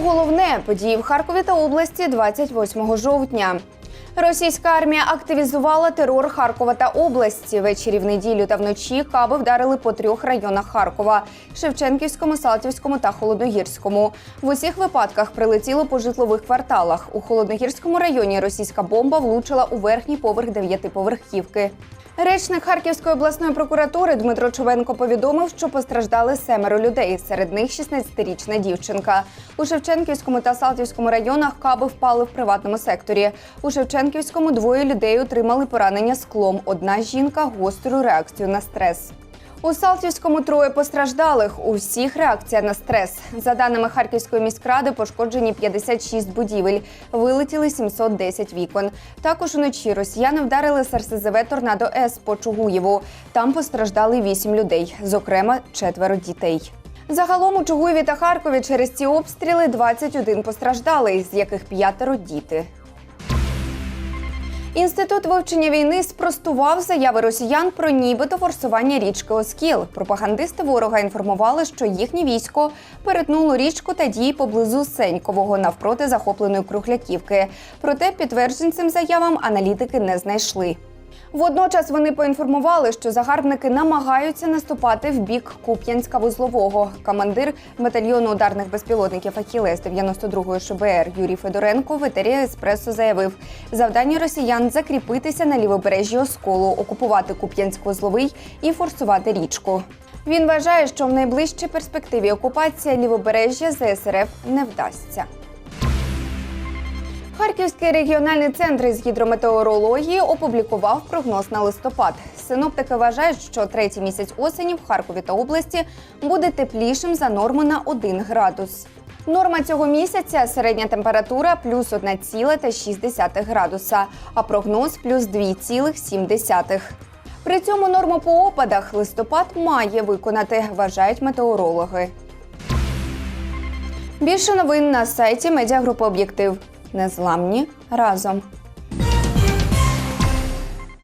головне події в Харкові та області 28 жовтня. Російська армія активізувала терор Харкова та області. Ввечері в неділю та вночі каби вдарили по трьох районах Харкова: Шевченківському, Салтівському та Холодногірському. В усіх випадках прилетіло по житлових кварталах. У Холодногірському районі російська бомба влучила у верхній поверх дев'ятиповерхівки. Речник Харківської обласної прокуратури Дмитро Човенко повідомив, що постраждали семеро людей. Серед них 16-річна дівчинка. У Шевченківському та Салтівському районах каби впали в приватному секторі. У Шевченківському двоє людей отримали поранення склом. Одна жінка гостру реакцію на стрес. У Салтівському троє постраждалих. У всіх реакція на стрес. За даними Харківської міськради, пошкоджені 56 будівель, вилетіли 710 вікон. Також уночі росіяни вдарили з РСЗВ Торнадо С по Чугуєву. Там постраждали 8 людей, зокрема четверо дітей. Загалом у Чугуєві та Харкові через ці обстріли 21 постраждалий, з яких п'ятеро діти. Інститут вивчення війни спростував заяви росіян про нібито форсування річки Оскіл. Пропагандисти ворога інформували, що їхнє військо перетнуло річку та дії поблизу Сенькового навпроти захопленої Кругляківки. Проте підтверджень цим заявам аналітики не знайшли. Водночас вони поінформували, що загарбники намагаються наступати в бік Куп'янська вузлового. Командир батальйону ударних безпілотників Ахілес 92-ї ШБР Юрій Федоренко в етері Еспресо заявив, завдання росіян закріпитися на лівобережжі Осколу, окупувати Куп'янськ-вузловий і форсувати річку. Він вважає, що в найближчій перспективі окупація лівобережжя ЗСРФ не вдасться. Харківський регіональний центр із гідрометеорології опублікував прогноз на листопад. Синоптики вважають, що третій місяць осені в Харкові та області буде теплішим за норму на 1 градус. Норма цього місяця середня температура плюс 1,6 градуса, а прогноз плюс 2,7. При цьому норму по опадах листопад має виконати, вважають метеорологи. Більше новин на сайті медіагрупи Об'єктив. Незламні разом.